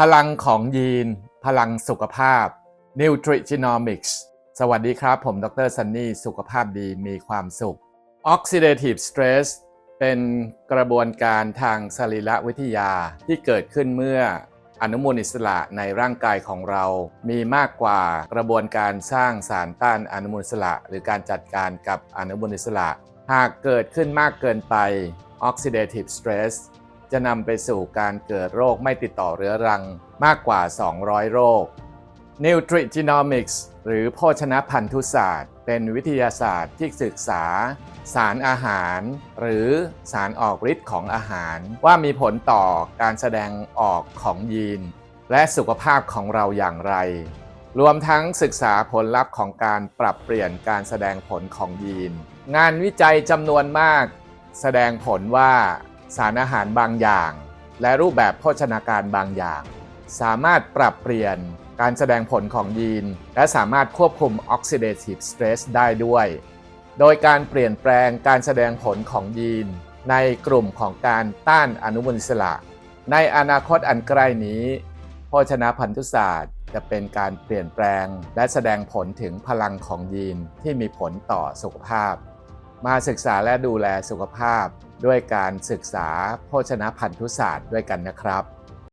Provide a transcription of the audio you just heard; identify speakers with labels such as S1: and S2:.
S1: พลังของยีน พลังสุขภาพ Nutrigenomics สวัสดีครับ ผม ดรซันนี่ สุขภาพดีมีความสุข Oxidative Stress เป็นกระบวนการทางสรีรวิทยาที่เกิดขึ้นเมื่ออนุมูลอิสระในร่างกายของเรา มีมากกว่ากระบวนการสร้างสารต้านอนุมูลอิสระ หรือการจัดการกับอนุมูลอิสระ หากเกิดขึ้นมากเกินไป Oxidative Stress จะนำไปสู่การเกิดโรคไม่ติดต่อเรื้อรังมากกว่า 200 โรค Nutrigenomics หรือโภชนพันธุศาสตร์ เป็นวิทยาศาสตร์ที่ศึกษา สารอาหาร หรือสารออกฤทธิ์ของอาหาร ว่ามีผลต่อการแสดงออกของยีน และสุขภาพของเราอย่างไร รวมทั้งศึกษาผลลัพธ์ของการปรับเปลี่ยนการแสดงผลของยีน งานวิจัยจำนวนมาก แสดงผลว่า สารอาหารบางอย่าง และรูปแบบโภชนาการบางอย่าง สามารถปรับเปลี่ยนการแสดงผลของยีน และสามารถควบคุม oxidative stress ได้ด้วย โดยการเปลี่ยนแปลงการแสดงผลของยีน ในกลุ่มของการต้านอนุมูลอิสระ ในอนาคตอันใกล้นี้ โภชนาพันธุศาสตร์จะเป็นการเปลี่ยนแปลงและแสดงผลถึงพลังของยีนที่มีผลต่อสุขภาพ มาศึกษาและดูแลสุขภาพ ด้วยการศึกษาโภชนาพันธุศาสตร์ด้วยกันนะครับ